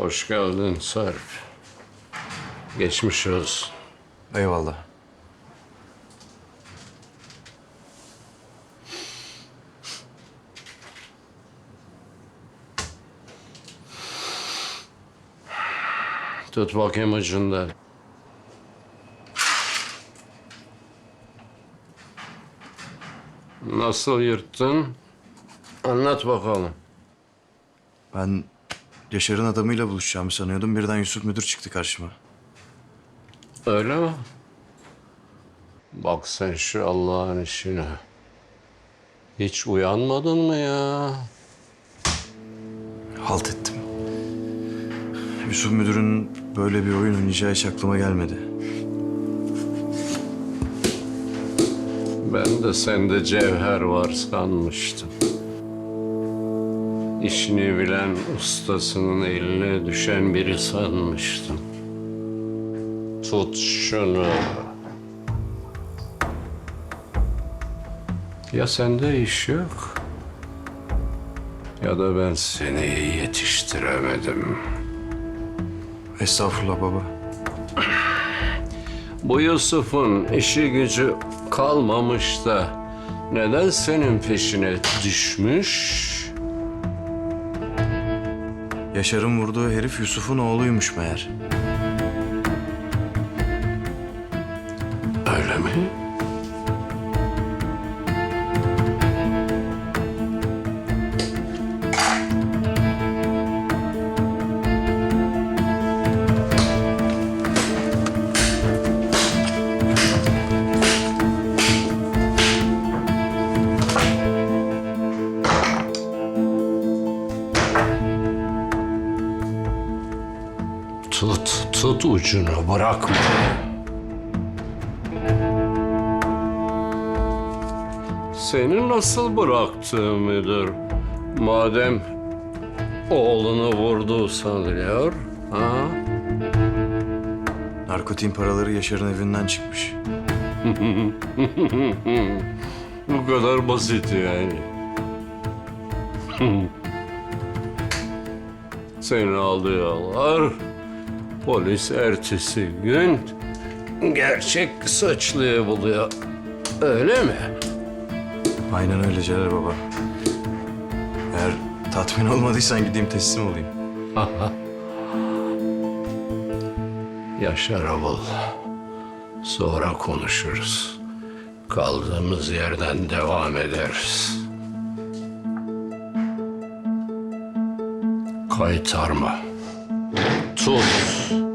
Hoş geldin Sarp. Geçmiş olsun. Eyvallah. Tut bakayım ucunda. Nasıl yırttın? Anlat bakalım. Ben Yaşar'ın adamıyla buluşacağımı sanıyordum. Birden Yusuf müdür çıktı karşıma. Öyle mi? Bak sen şu Allah'ın işine. Hiç uyanmadın mı ya? Halt ettim. Yusuf müdürün böyle bir oyun oynayacağı hiç aklıma gelmedi. Ben de sende cevher var sanmıştım. İşini bilen ustasının eline düşen biri sanmıştım. Tut şunu. Ya sende iş yok. Ya da ben seni yetiştiremedim. Estağfurullah baba. Bu Yusuf'un işi gücü kalmamış da neden senin peşine düşmüş? Yaşar'ın vurduğu herif Yusuf'un oğluymuş meğer. Öyle mi? Tut, tut ucunu bırakma. Seni nasıl bıraktı müdür? Madem oğlunu vurdu sanıyor, ha? Narkotin paraları Yaşar'ın evinden çıkmış. Bu kadar basit yani. Seni alıyorlar. Polis ertesi gün gerçek suçluyu buluyor. Öyle mi? Aynen öyle Celal baba. Eğer tatmin olmadıysan gideyim teslim olayım. Yaşar bul. Sonra konuşuruz. Kaldığımız yerden devam ederiz. Kaytarma. Tut.